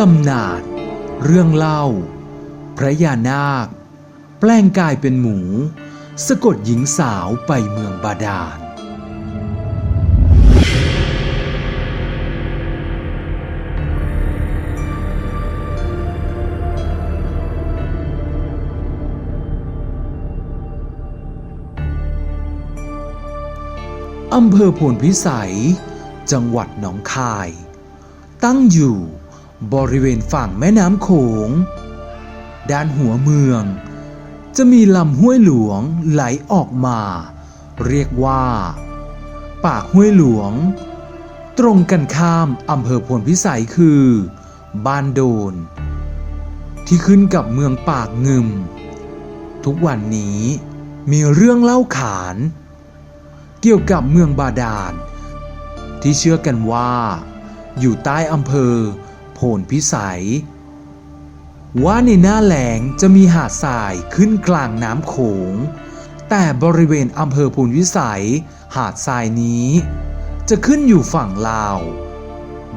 ตำนานเรื่องเล่า พระยานาค แปลงกายเป็นหมู สะกดหญิงสาวไปเมืองบาดาลอำเภอพนพิสัย จังหวัดหนองคาย ตั้งอยู่ บริเวณฝั่งแม่น้ำโขง ด้านหัวเมือง จะมีลำห้วยหลวงไหลออกมา เรียกว่า ปากห้วยหลวง ตรงกันข้ามอำเภอพนพิสัยคือ บ้านโดน ที่ขึ้นกับเมืองปากงึม ทุกวันนี้มีเรื่องเล่าขาน เกี่ยวกับเมืองบาดาลที่เชื่อกันว่า อยู่ใต้อำเภอ โพนพิสัย ว่าในหน้าแหลงจะมีหาดทรายขึ้นกลางน้ำโขง แต่บริเวณอำเภอโพนพิสัย หาดทรายนี้ จะขึ้นอยู่ฝั่งลาว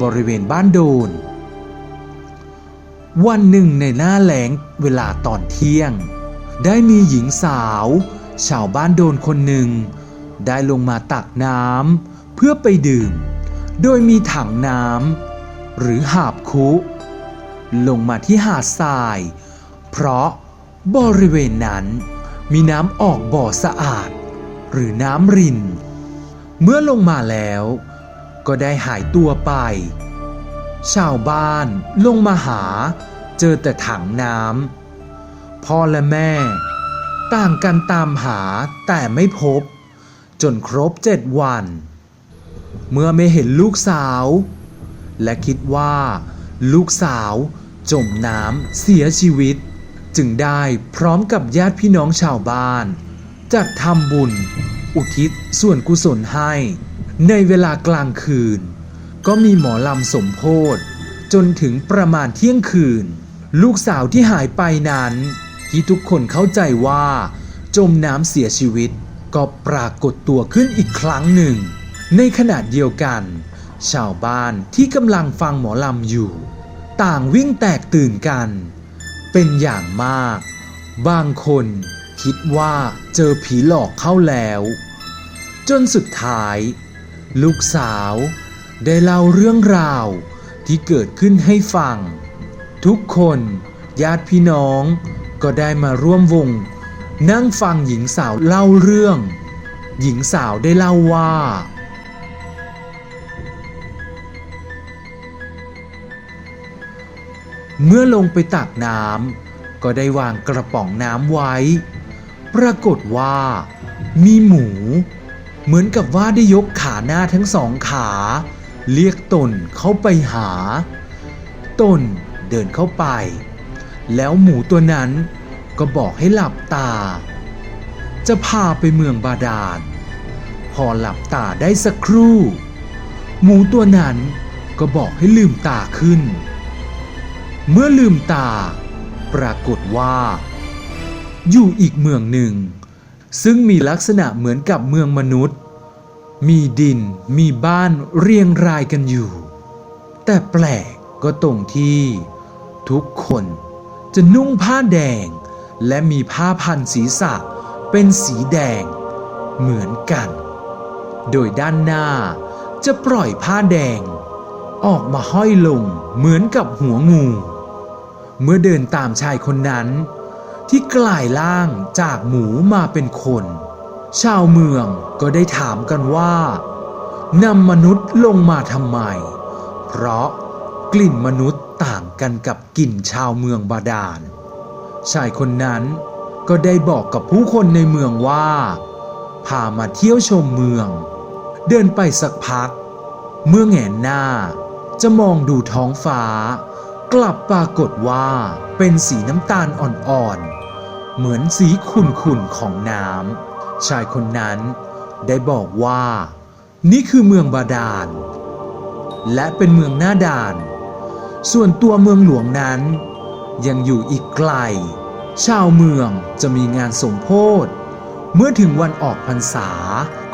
บริเวณบ้านโดน วันหนึ่งในหน้าแหลงเวลาตอนเที่ยง ได้มีหญิงสาว ชาวบ้านโดนคนหนึ่ง ได้ลงมาตักน้ำเพื่อไปดื่ม โดยมีถังน้ำ หรือหาบคุ ลงมาที่หาดทราย เพราะบริเวณนั้นมีน้ำออกบ่อสะอาด หรือน้ำริน เมื่อลงมาแล้ว ก็ได้หายตัวไป ชาวบ้านลงมาหา เจอแต่ถังน้ำพ่อและแม่ ต่างกันตามหาแต่ไม่พบ จนครบเจ็ดวัน เมื่อไม่เห็นลูกสาว และคิดว่า ลูกสาว จมน้ำเสียชีวิต จึงได้พร้อมกับญาติพี่น้องชาวบ้าน จัดทำบุญ อุทิศส่วนกุศลให้ ในเวลากลางคืน ก็มีหมอลำสมโพธจนถึงประมาณเที่ยงคืน ลูกสาวที่หายไปนั้น ที่ทุกคนเข้าใจว่า จมน้ำเสียชีวิต ก็ปรากฏตัวขึ้นอีกครั้งหนึ่ง ในขณะเดียวกัน ชาวบ้านที่กำลังฟังหมอลำอยู่ ต่างวิ่งแตกตื่นกัน เป็นอย่างมาก บางคนคิดว่าเจอผีหลอกเข้าแล้ว จนสุดท้าย ลูกสาวได้เล่าเรื่องราวที่เกิดขึ้นให้ฟัง ทุกคนญาติพี่น้องก็ได้มาร่วมวง นั่งฟังหญิงสาวเล่าเรื่อง หญิงสาวได้เล่าว่า เมื่อลงไปตักน้ำก็ได้วางกระป๋องน้ำไว้ ปรากฏว่า มีหมู เหมือนกับว่าได้ยกขาหน้าทั้งสองขา เรียกตนเข้าไปหา ตนเดินเข้าไป แล้วหมูตัวนั้นก็บอกให้หลับตา จะพาไปเมืองบาดาลพอหลับตาได้สักครู่ หมูตัวนั้นก็บอกให้ลืมตาขึ้น เมื่อลืมตา ปรากฏว่า อยู่อีกเมืองหนึ่ง ซึ่งมีลักษณะเหมือนกับเมืองมนุษย์ มีดินมีบ้านเรียงรายกันอยู่ แต่แปลกก็ตรงที่ ทุกคนจะนุ่งผ้าแดง และมีผ้าพันศีรษะเป็นสีแดง เหมือนกัน โดยด้านหน้าจะปล่อยผ้าแดง ออกมาห้อยลงเหมือนกับหัวงู เมื่อเดินตามชายคนนั้น ที่กลายร่างจากหมูมาเป็นคน ชาวเมืองก็ได้ถามกันว่านำมนุษย์ลงมาทำไม เพราะกลิ่นมนุษย์ต่างกันกับกลิ่นชาวเมืองบาดาล ชายคนนั้นก็ได้บอกกับผู้คนในเมืองว่า พามาเที่ยวชมเมือง เดินไปสักพัก เมื่อแงนหน้าจะมองดูท้องฟ้า กลับปรากฏว่าเป็นสีน้ำตาลอ่อนๆ เหมือนสีขุ่นๆของน้ำชายคนนั้นได้บอกว่า นี่คือเมืองบาดาล และเป็นเมืองหน้าด่าน ส่วนตัวเมืองหลวงนั้น ยังอยู่อีกไกล ชาวเมืองจะมีงานสมโพธเมื่อถึงวันออกพรรษา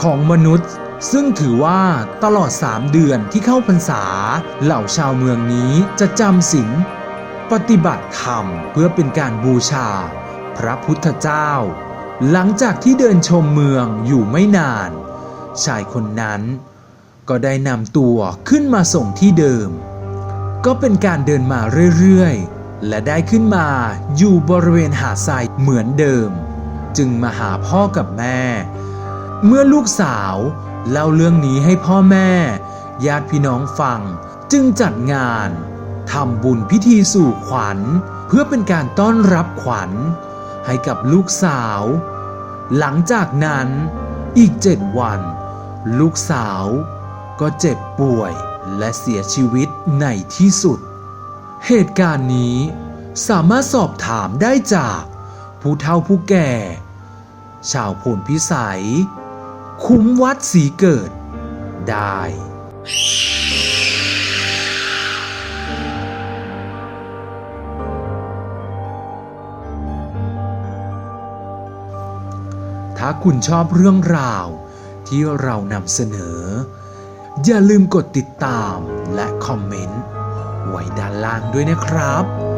ของมนุษย์ ซึ่งถือว่าตลอดสามเดือนที่เข้าพรรษา เหล่าชาวเมืองนี้จะจำศีลปฏิบัติธรรมเพื่อเป็นการบูชา พระพุทธเจ้า หลังจากที่เดินชมเมืองอยู่ไม่นาน ชายคนนั้น ก็ได้นำตัวขึ้นมาส่งที่เดิม ก็เป็นการเดินมาเรื่อยๆ และได้ขึ้นมาอยู่บริเวณหาดทรายเหมือนเดิม จึงมาหาพ่อกับแม่ เมื่อลูกสาว เล่าเรื่องนี้ให้พ่อแม่ ญาติพี่น้องฟัง จึงจัดงานทำบุญพิธีสู่ขวัญ เพื่อเป็นการต้อนรับขวัญ ให้กับลูกสาว หลังจากนั้นอีกเจ็ดวัน ลูกสาว ก็เจ็บป่วยและเสียชีวิตในที่สุด เหตุการณ์นี้สามารถสอบถามได้จาก ผู้เฒ่าผู้แก่ ชาวพลพิสัย คุ้มวัดสีเกิดได้ ถ้าคุณชอบเรื่องราวที่เรานำเสนอ อย่าลืมกดติดตามและคอมเมนต์ไว้ด้านล่างด้วยนะครับ